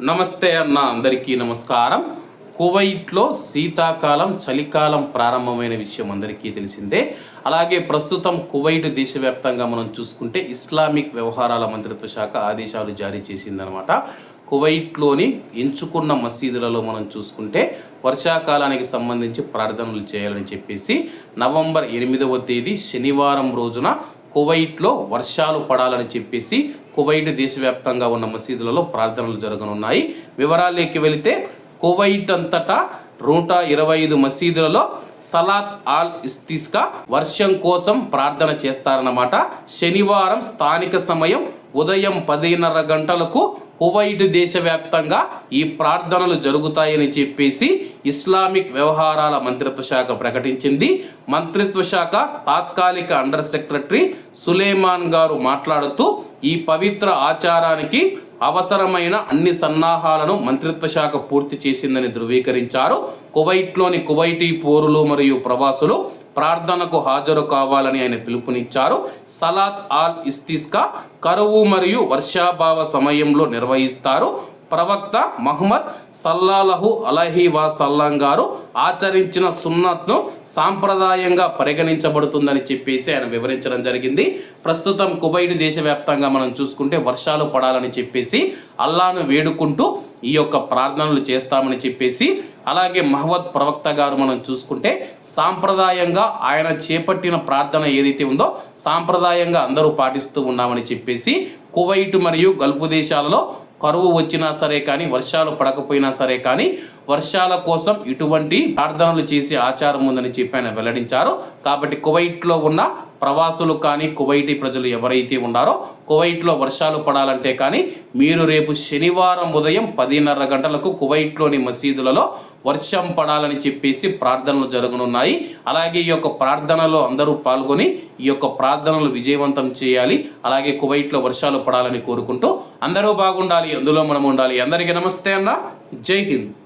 నమస్తే అన్న అందరికీ నమస్కారం. కువైట్లో శీతాకాలం చలికాలం ప్రారంభమైన విషయం అందరికీ తెలిసిందే. అలాగే ప్రస్తుతం కువైట్ దేశవ్యాప్తంగా మనం చూసుకుంటే ఇస్లామిక్ వ్యవహారాల మంత్రిత్వ శాఖ ఆదేశాలు జారీ చేసిందనమాట కువైట్లోని ఎంచుకున్న మసీదులలో మనం చూసుకుంటే వర్షాకాలానికి సంబంధించి ప్రార్థనలు చేయాలని చెప్పేసి నవంబర్ ఎనిమిదవ తేదీ శనివారం రోజున కువైట్లో వర్షాలు పడాలని చెప్పేసి కువైట్ దేశవ్యాప్తంగా ఉన్న మసీదులలో ప్రార్థనలు జరగనున్నాయి. వివరాల్లోకి వెళితే కువైట్ అంతటా నూట ఇరవై ఐదు మసీదులలో సలాత్ ఆల్ ఇస్తిస్కా వర్షం కోసం ప్రార్థన చేస్తారన్నమాట. శనివారం స్థానిక సమయం ఉదయం పదిన్నర గంటలకు కువైట్ దేశవ్యాప్తంగా ఈ ప్రార్థనలు జరుగుతాయని చెప్పేసి ఇస్లామిక్ వ్యవహారాల మంత్రిత్వ శాఖ ప్రకటించింది. మంత్రిత్వ శాఖ తాత్కాలిక అండర్ సెక్రటరీ సులేమాన్ గారు మాట్లాడుతూ ఈ పవిత్ర ఆచారానికి అవసరమైన అన్ని సన్నాహాలను మంత్రిత్వ శాఖ పూర్తి చేసిందని ధృవీకరించారు. కువైట్లోని కువైటీ పోరులు మరియు ప్రవాసులు ప్రార్థనకు హాజరు కావాలని ఆయన పిలుపునిచ్చారు. సలాత్ ఆల్ ఇస్తిస్కా కరువు మరియు వర్షాభావ సమయంలో నిర్వహిస్తారు. ప్రవక్త మహమ్మద్ సల్లాలహు అలహి వసల్లం గారు ఆచరించిన సున్నత్ను సాంప్రదాయంగా పరిగణించబడుతుందని చెప్పేసి ఆయన వివరించడం జరిగింది. ప్రస్తుతం కువైట్ దేశవ్యాప్తంగా మనం చూసుకుంటే వర్షాలు పడాలని చెప్పేసి అల్లాను వేడుకుంటూ ఈ యొక్క ప్రార్థనలు చేస్తామని చెప్పేసి అలాగే మహమ్మద్ ప్రవక్త గారు మనం చూసుకుంటే సాంప్రదాయంగా ఆయన చేపట్టిన ప్రార్థన ఏదైతే ఉందో సాంప్రదాయంగా అందరూ పాటిస్తూ ఉన్నామని చెప్పేసి కువైట్ మరియు గల్ఫ్ దేశాలలో కరువు వచ్చినా సరే కానీ వర్షాలు పడకపోయినా సరే కానీ వర్షాల కోసం ఇటువంటి ప్రార్థనలు చేసే ఆచారం ఉందని చెప్పి ఆయన వెల్లడించారు. కాబట్టి కువైట్లో ఉన్న ప్రవాసులు కానీ కువైటీ ప్రజలు ఎవరైతే ఉన్నారో కువైట్లో వర్షాలు పడాలంటే కానీ మీరు రేపు శనివారం ఉదయం పదిన్నర గంటలకు కువైట్లోని మసీదులలో వర్షం పడాలని చెప్పేసి ప్రార్థనలు జరగనున్నాయి. అలాగే ఈ యొక్క ప్రార్థనలో అందరూ పాల్గొని ఈ యొక్క ప్రార్థనలు విజయవంతం చేయాలి. అలాగే కువైట్లో వర్షాలు పడాలని కోరుకుంటూ అందరూ బాగుండాలి అందులో మనం ఉండాలి. అందరికీ నమస్తే అన్న. జై హింద్.